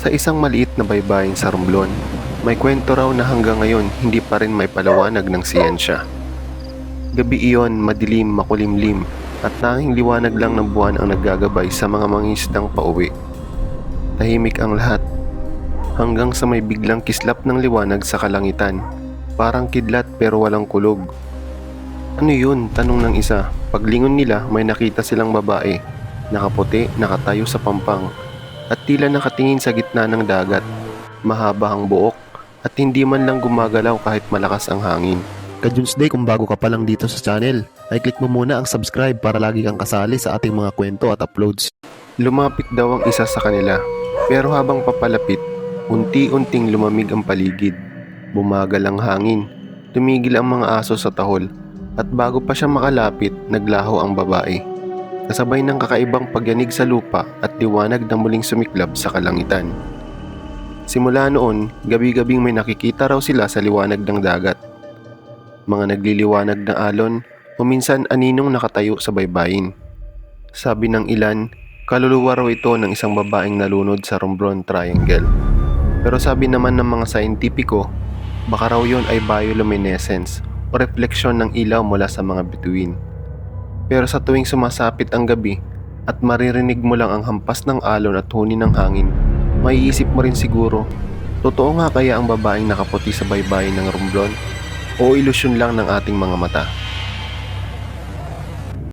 Sa isang maliit na baybayin sa Romblon, may kwento raw na hanggang ngayon hindi pa rin may palawanag ng siyensya. Gabi iyon, madilim, makulimlim, at tanging liwanag lang ng buwan ang naggagabay sa mga mangisdang pauwi. Tahimik ang lahat, hanggang sa may biglang kislap ng liwanag sa kalangitan, parang kidlat pero walang kulog. Ano yun? Tanong ng isa. Paglingon nila, may nakita silang babae, nakaputi, nakatayo sa pampang, at tila nakatingin sa gitna ng dagat. Mahaba ang buok, at hindi man lang gumagalaw kahit malakas ang hangin. Ka-Junesday kung bago ka pa lang dito sa channel, ay click mo muna ang subscribe para lagi kang kasali sa ating mga kwento at uploads. Lumapit daw ang isa sa kanila, pero habang papalapit, unti-unting lumamig ang paligid. Bumagal ang hangin, tumigil ang mga aso sa tahol, at bago pa siya makalapit, naglaho ang babae. Kasabay ng kakaibang pagyanig sa lupa at liwanag na muling sumiklab sa kalangitan. Simula noon, gabi-gabing may nakikita raw sila sa liwanag ng dagat. Mga nagliliwanag na alon, o minsan aninong nakatayo sa baybayin. Sabi ng ilan, kaluluwa raw ito ng isang babaeng nalunod sa Rombron Triangle. Pero sabi naman ng mga saintipiko, baka raw yon ay bioluminescence o refleksyon ng ilaw mula sa mga bituin. Pero sa tuwing sumasapit ang gabi at maririnig mo lang ang hampas ng alon at huni ng hangin, maiisip mo rin siguro, totoo nga kaya ang babaeng nakaputi sa baybayin ng Romblon o ilusyon lang ng ating mga mata?